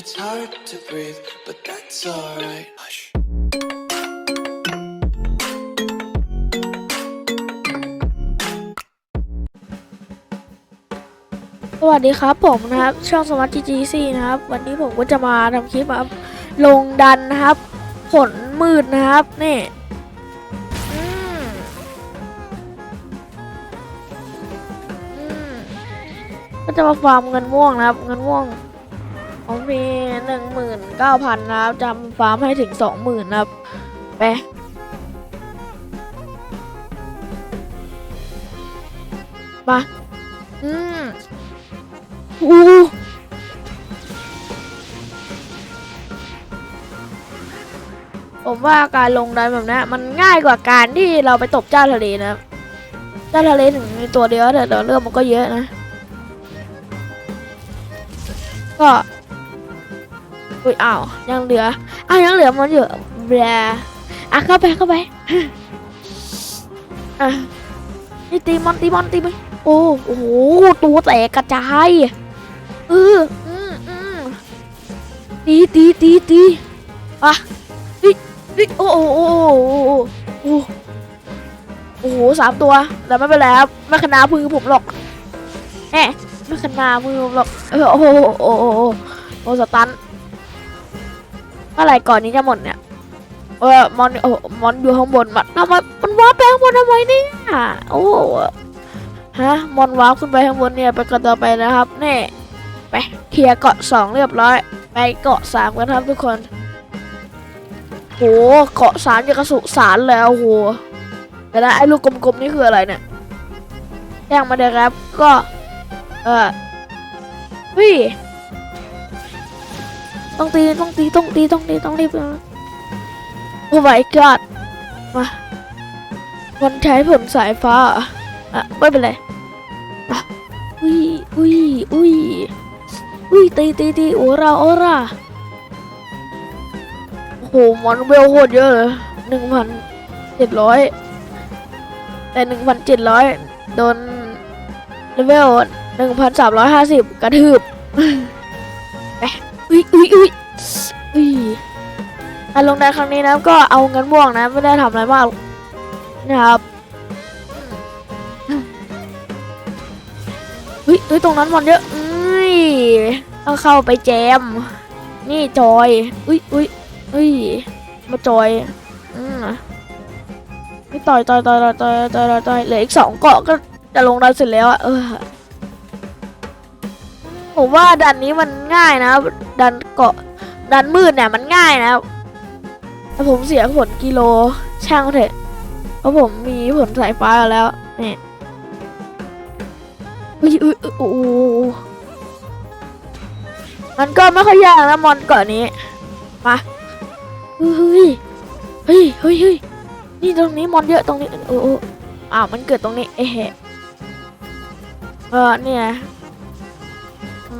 It's hard to breathe, but that's alright. Hush. สวัสดีครับผมนะครับ ช่องสมาร์ทจีซีนะครับ วันนี้ผมก็จะมาทำคลิปมาลงดันนะครับ ผลมืดนะครับ นี่ก็จะมาฟาร์มเงินม่วงนะครับ เงินม่วง ผมมีหนึ่งหมื่นเก้าพันนะครับจะฟาร์มให้ถึงสองหมื่นนะครับไปมาอืมอู้ผมว่าการลงดันแบบนี้มันง่ายกว่าการที่เราไปตบเจ้าทะเลนะเจ้าทะเลถึงมีตัวเดียวแต่เดี๋ยวเรื่องมันก็เยอะนะ ก็ อุ้ยอ้าวยังเหลืออ้าวยังเหลือมันอยู่แบรอะเข้าไปเข้าไปอะนี่ตีมันตีมันตีมันโอ้โอ้โหตัวแตกกระจายเอออืมอืมตีตีตีตีอะดิดิโอ้โอ้โอ้โอ้โอ้โอ้โหสามตัวแต่ไม่เป็นไรครับไม่ขนามือผมหรอกแหมไม่ขนามือผมหรอกเออโอ้โหโอ้โหโอ้โหโอ้สตัน มื่อไหร่ก่อนนี้จะหมดเนี่ยเออมอนโอ้มอนอยู่ข้างบนมันทำไมมันว้าร์ปไปข้างบนทำไมเนี่ยโอ้ฮะมอนว้าร์ปขึ้นไปข้างบนเนี่ยไปกันต่อไปนะครับนี่ไปเคลียร์เกาะสองเรียบร้อย ไปเกาะสามกันครับทุกคนโหเกาะสามจะกระสุสารแล้วโหแต่ละไอ้ลูกกลมๆนี่คืออะไรเนี่ยแจ้งมาเลยครับก็เออเฮ้ย ต้องตีต้องตีต้องตีต้องตีต้องรีบโอ้ my god มาวันใช้ผลสายฟ้าอะไม่เป็นไรอะอุ้ยอุ้ยอุ้ยอุ้ยตีตีตีโอราโอราโอ้โหมอนเวลโคตรเยอะเลยหนึ่งพันเจ็ดร้อยแต่หนึ่งพันเจ็ดร้อยโดนเลเวลหนึ่งพันสามร้อยห้าสิบกระทืบ อุ้ยอุ้ยอุ้ยอุ้ยการลงแดงครั้งนี้นะก็เอาเงินบ่วงนะไม่ได้ทำอะไรมากนะครับอุ้ยอุ้ยตรงนั้นบอลเยอะอุ้ยต้องเข้าไปแจม นี่จอยอุ้ยอุ้ยอุ้ยมาจอยอืมไม่ต่อยต่อยต่อยต่อยต่อยต่อยต่อยเหลืออีกสองเกาะก็จะลงดันเสร็จแล้วอะเออ ผมว่าดันนี้มันง่ายนะดันเกาะดันมืดเนี่ยมันง่ายนะแต่ผมเสียผลกิโลช่างเถอะเพราะผมมีผลสายฟ้าแล้วนี่อุ้ยอุ้ยโอ้มันก็ไม่ค่อยยากนะมอนเกาะนี้มาเฮ้ยเฮ้ยเฮ้ยเฮ้ยนี่ตรงนี้มอนเยอะตรงนี้โอ้อ้าวมันเกิดตรงนี้เอ๊ะเออเนี่ย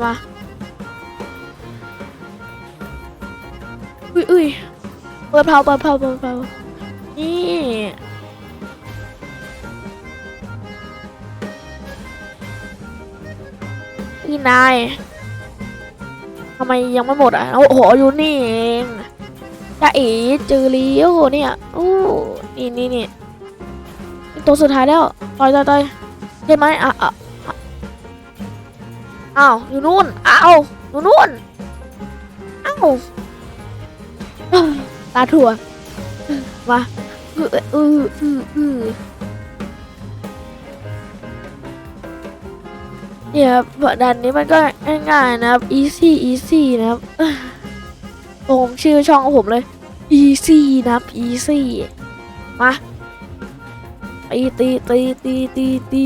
มาอุ้ยอุ้ยเปิดเผาเปิดเผาเปิดเผานี่พี่นายทำไมยังไม่หมดอะโอ้โหอยู่นี่เองจ้าเอ๋เจอแล้วเนี่ยโอ้นี่นี่นี่นี่ตัวสุดท้ายแล้วต่อยต่อยต่อยใช่ไหมอะอะ อ้าวอยู่นู่นอ้าวอยู่นู่นอ้าวตาถั่วมาอืออืออืออือเนี่ยครับดันนี้มันก็ง่ายๆนะครับ easy easy นะครับผมชื่อช่องของผมเลย easy นะครับ easy มาตีตีตีตีตีตี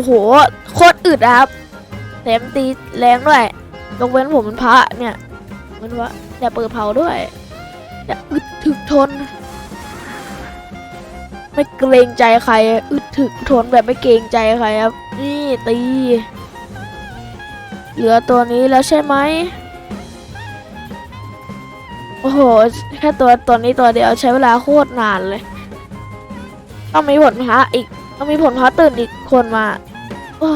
อ้โหโคตรอึดอะครับแถมตีแรงด้วยยกเว้นผมเป็นพระเนี่ยมันว่าอย่าเปิดเผาด้วยอย่าอึดถึกทน ไม่เกรงใจใคร อึดถึกทนแบบไม่เกรงใจใครครับ นี่ตี เหลือตัวนี้แล้วใช่ไหมโอ้โห แค่ตัวตัวนี้ตัวเดียวใช้เวลาโคตรนานเลย ต้องมีผลพระอีก ต้องมีผลพระตื่นอีกคนมา โอ้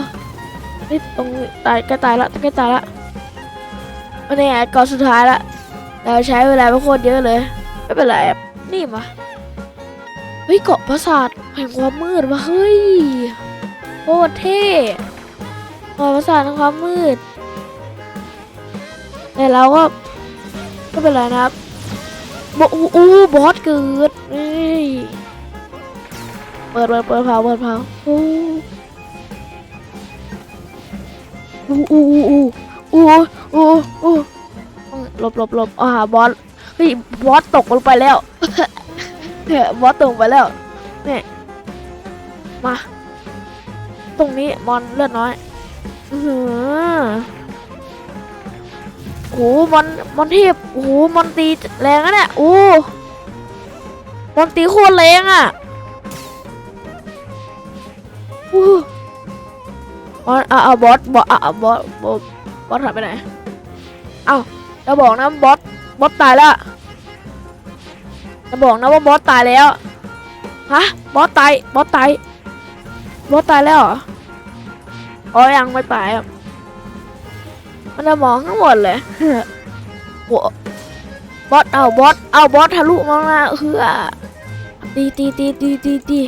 นี่ตรงตายใกล้ตายละใกล้ตายละวันนี้ไงก่อนสุดท้ายละเราใช้เวลาไปโคตรเยอะเลย ไม่เป็นไรอะนี่มาเฮ้ยเกาะปราสาทแห่งความมืดวะเฮ้ยโคตรเท่เกาะปราสาทแห่งความมืดแต่เราก็ไม่เป็นไรนะครับบอู้อู้บอสเกิดเฮ้ยเปิดเปิดเปิดเผาเปิดเผาโอ้ อู้อู้อู้อู้อู้อู้ต้หลบหลบหลบอ่าบอสเฮ้ยบอสตกลงไปแล้วเนี่ยบอสตกลงไปแล้วเนี่ยมา ตรงนี้มอนเลือดน้อยอือหือโอ้โหมอนมอนเทพโอ้โหมอนตีแรงอะเนี่ยโอ้มอนตีโคตรแรงอะโอ้ มอนอะอะบอสบอสอะอะบอสบอสบอสหายไปไหนเอ้าจะบอกนะบอสบอสตายแล้วจะบอกนะว่าบอสตายแล้วฮะบอสตายบอสตายบอสตายแล้วเหรออ๋อยังไม่ตายอะมันจะมองทั้งหมดเลยโหบอสเอาบอสเอาบอสทะลุมาแล้วเฮือตีตีตีตีตีตี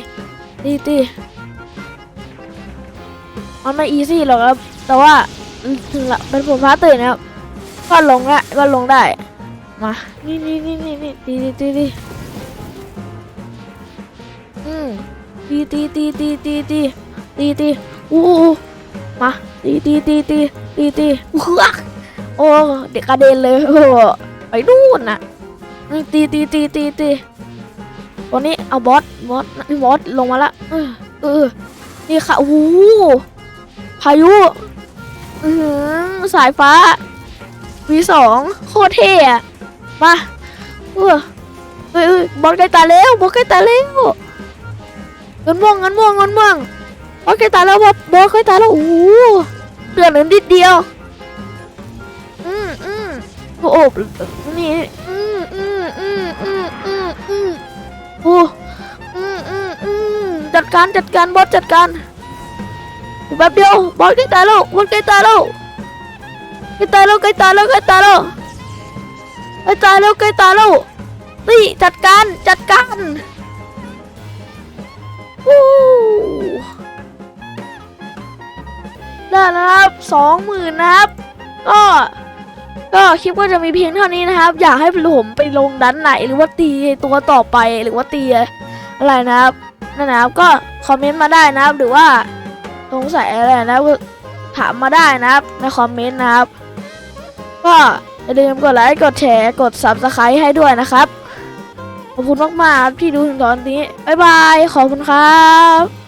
ตีตี มันไม่อีซี่หรอกครับ แต่ว่าถึงละเป็นผมพาตื่นนะครับ ก็ลงละก็ลงได้ มา นี่นี่นี่นี่นี่ตีตีตีตีอืมตีตีตีตีตีตีตีตีอู้มาตีตีตีตีตีตีอู้หูอะโอ้เด็กกระเด็นเลยโอ้ไปนู่นน่ะตีตีตีตีตีตัวนี้เอาบอสบอสบอสลงมาละเออเออนี่ค่ะโอ้ พายุอือหือสายฟ้า วีสองโคตรเท่อะมาเออเฮ้ยบอสใกล้ตายแล้วบอสใกล้ตายแล้วเงินม่วงเงินม่วงเงินม่วงบอสใกล้ตาแล้วบอสบอสใกล้ตาแล้วโอ้โหเดือดเหลือนิดเดียวอืมอืมโอ้โหนี่อืมอืมอืมอืมอืมอืมโอ้อืมอืมอืมจัดการจัดการบอสจัดการ แป๊บเดียวบอสใกล้ตายแล้วบอสใกล้ตายแล้วใกล้ตายแล้วใกล้ตายแล้วใกล้ตายแล้วใกล้ตายแล้วใกล้ตายแล้วนี่จัดการจัดการวู้ได้แล้วนะครับสองหมื่นนะครับก็ก็คลิปก็จะมีเพียงเท่านี้นะครับ อยากให้ผมไปลงดันไหนหรือว่าตีตัวต่อไปหรือว่าตีอะไรนะครับนั่นนะครับก็คอมเมนต์มาได้นะครับหรือว่า สงสัยอะไรนะถามมาได้นะครับ ในคอมเมนต์นะครับ ก็อย่าลืมกดไลค์กดแชร์กด subscribe ให้ด้วยนะครับ ขอบคุณมากๆที่ดูถึงตอนนี้ บ๊ายบาย ขอบคุณครับ